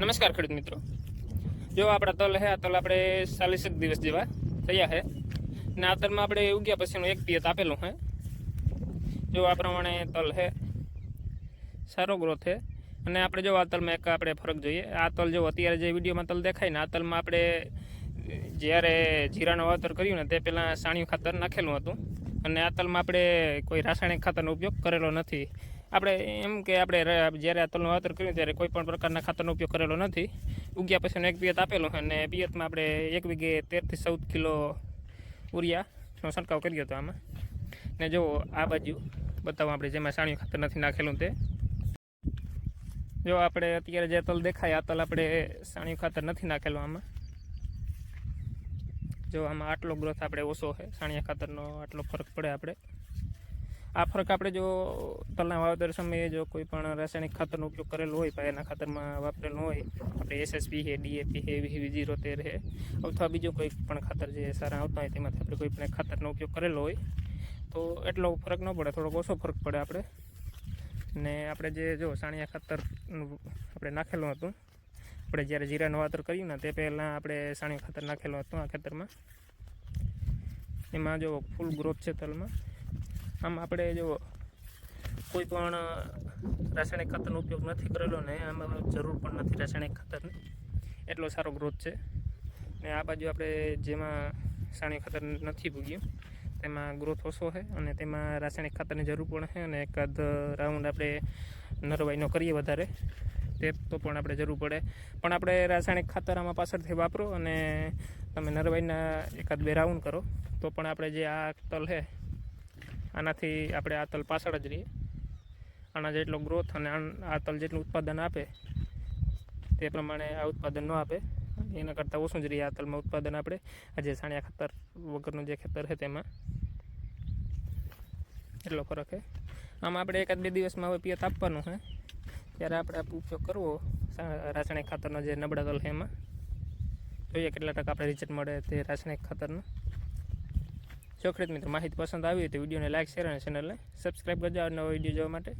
નમસ્કાર ખેડૂત મિત્રો. જો આપણા તલ હે, આ તલ આપણે ચાલીસેક દિવસ જેવા થયા હે. ને આ તલમાં આપણે ઉગ્યા પછીનું એક પિયત આપેલું હે. જો આ પ્રમાણે તલ હે, સારો ગ્રોથ હે. અને આપણે જો આ તલમાં એક આપણે ફરક જોઈએ. આ તલ જો અત્યારે જે વિડીયોમાં તલ દેખાય ને, આ તલમાં આપણે જ્યારે જીરાનું વાવતર કર્યું ને, તે પહેલાં સાણિયું ખાતર નાખેલું હતું. અને આ તલમાં આપણે કોઈ રાસાયણિક ખાતરનો ઉપયોગ કરેલો નથી. આપણે એમ કે આપણે જ્યારે આ તલનું વાવતર કર્યું ત્યારે કોઈ પણ પ્રકારના ખાતરનો ઉપયોગ કરેલો નથી. ઉગ્યા પછીનો એક પિયત આપેલો અને પિયતમાં આપણે એક વીઘે તેરથી ચૌદ કિલો ઉરિયાનો છંટકાવ કર્યો હતો આમાં. ને જો આ બાજુ બતાવો આપણે જેમાં સાણિયું ખાતર નથી નાખેલું તે. જો આપણે અત્યારે જે તલ દેખાય, આ તલ આપણે સાણિયું ખાતર નથી નાખેલું આમાં. જો આમાં આટલો ગ્રોથ આપણે ઓછો છે, સાણિયા ખાતરનો આટલો ફરક પડે આપણે. આ ફરક આપણે જો તલના વાવેતર સમયે જો કોઈ પણ રાસાયણિક ખાતરનો ઉપયોગ કરેલો હોય, પાયાના ખાતરમાં વાપરેલું હોય, આપણે એસએસપી છે ડીએપી છે વી જીરો તેર છે અથવા બીજું કોઈ પણ ખાતર જે સારા આવતા હોય તેમાંથી આપણે કોઈ પણ ખાતરનો ઉપયોગ કરેલો હોય, તો એટલો ફરક ન પડે, થોડોક ઓછો ફરક પડે આપણે. ને આપણે જે જો સાણિયા ખાતરનું આપણે નાખેલું હતું, આપણે જ્યારે જીરાનું વાતર કર્યું ને તે પહેલાં આપણે સાણિયું ખાતર નાખેલું હતું આ ખેતરમાં. એમાં જો ફૂલ ગ્રોથ છે તલમાં. આમ આપણે જો કોઈ પણ રાસાયણિક ખાતરનો ઉપયોગ નથી કરેલો ને આમાં જરૂર પણ નથી રાસાયણિક ખાતરની. એટલો સારો ગ્રોથ છે. ને આ બાજુ આપણે જેમાં સાણી ખાતર નથી ભૂગ્યું, તેમાં ગ્રોથ ઓછો છે અને તેમાં રાસાયણિક ખાતરની જરૂર પણ છે અને એકાદ રાઉન્ડ આપણે નરવાઈનો કરીએ વધારે, તે તો પણ આપણે જરૂર પડે. પણ આપણે રાસાયણિક ખાતર આમાં પાછળથી વાપરો અને તમે નરવાઈના એકાદ બે રાઉન્ડ કરો, તો પણ આપણે જે આ તલ છે આનાથી આપણે આ તલ પાછળ જ રહીએ. આના જેટલો ગ્રોથ અને આ તલ જેટલું ઉત્પાદન આપે, તે પ્રમાણે આ ઉત્પાદન ન આપે. એના કરતાં ઓછું જ રહીએ આ તલમાં ઉત્પાદન આપણે. આજે સાણિયા ખાતર વગરનું જે ખેતર છે તેમાં. એટલો ફરક છે. આમાં આપણે એકાદ બે દિવસમાં હવે પિયત આપવાનું છે. ત્યારે આપણે આપણો ઉપયોગ કરવો. રાસાયણિક ખાતરનો જે નબળા તલ છે એમાં. જોઈએ કેટલા ટકા આપણે રિઝલ્ટ મળે તે રાસાયણિક ખાતરનું. જો ખેડૂત મિત્રો માહિતી પસંદ આવી હોય તો વિડીયોને લાઇક શેર અને ચેનલને સબસ્ક્રાઈબ કરજો આ નવો વીડિયો જોવા માટે.